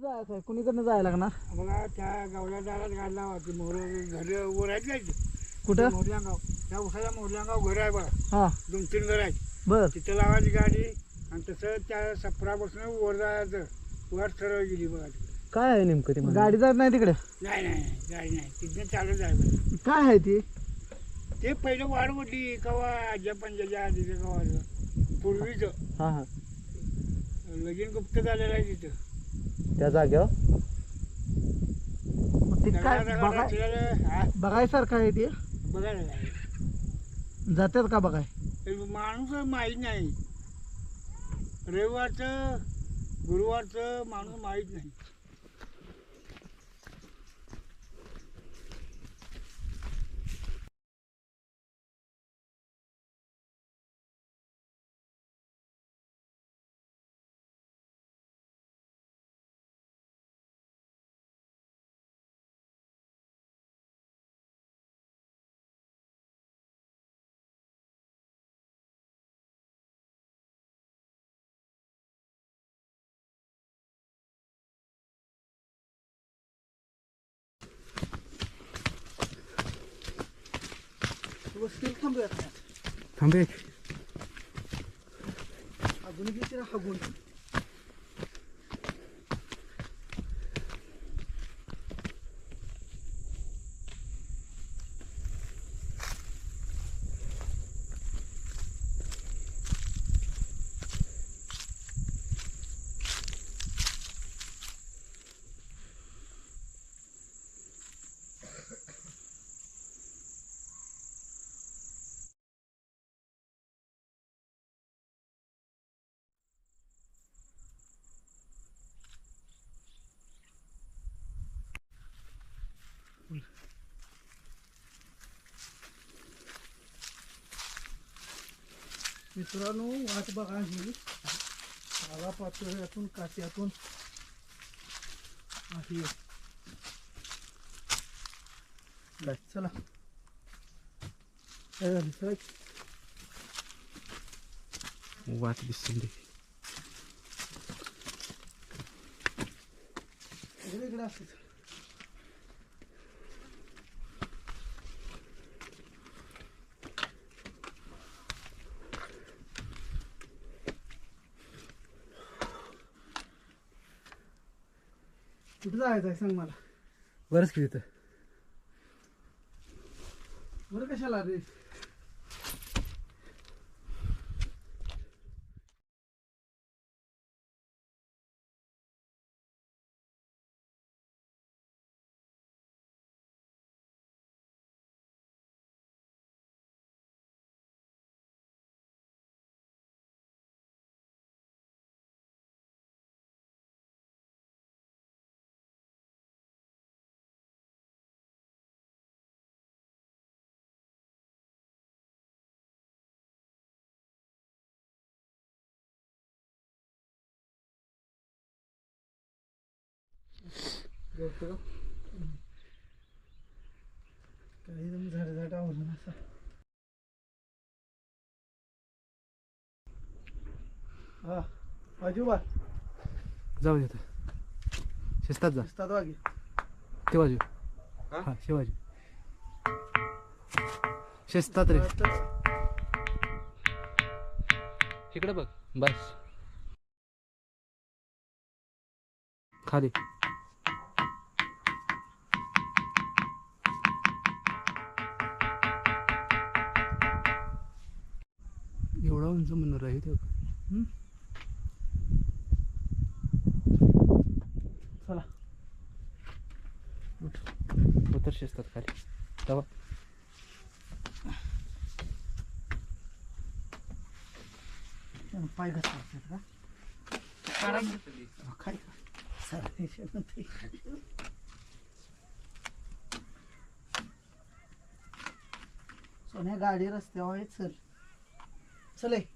जायचं आहे कुणीकडनं जायला लागणार? बघा त्या गावल्या दारात गाडला होती. मोर घर इथे. कुठं? मोरल्या गाव त्या उसाच्या मोरल्या गाव घर आहे बघा. हा. दोन तीन घर आहेत. बर. तिथं लावायची गाडी आणि तसं त्या सफरापासून वर जायचं. वर सरळ गेली बघा तिकडे. काय आहे नेमकं ते मला? गाडी जात नाही तिकडे? नाही नाही नाही, गाडी नाही. तिथनं चालत आहे बघा. काय आहे ती? ते पहिलं वाढ म्हटली कवा आज्या पंजाच्या आधीचं कवा पूर्वीचं. हा हा. लगीन गुप्त झालेलं आहे तिथं. त्या मग ते काय बघाय बघायसारखं आहे ते? बघायला. जातात का बघाय? माणूस माहीत नाही. रविवारचं गुरुवारचं माणूस माहीत नाही. वस्तील थांबूया थांबे अजून किती हागून मित्रांनो वाट बघा ही. आला पाचोळ्यातून काट्यातून. आहे. चला. वाट दिसून दे. इकडे इकडे कुठं जायचं आहे सांग मला? बरंच तिथं. बरं कशाला रे? काही एकदम झाडझाट आवडून असं. हा बाजूबा. जाऊ दे आता. शिस्तात जा. दिसतात वागे ते बाजू. हा? शिवाजी शिस्तात रे. इकडे बघ. बस. खाली. उंच म्हणून आहे ते चला. उतर शिस्तात खाली. त्यानं पाय घातला का? काय सर सोन्या गाडी रस्त्यावर चल. चल ए.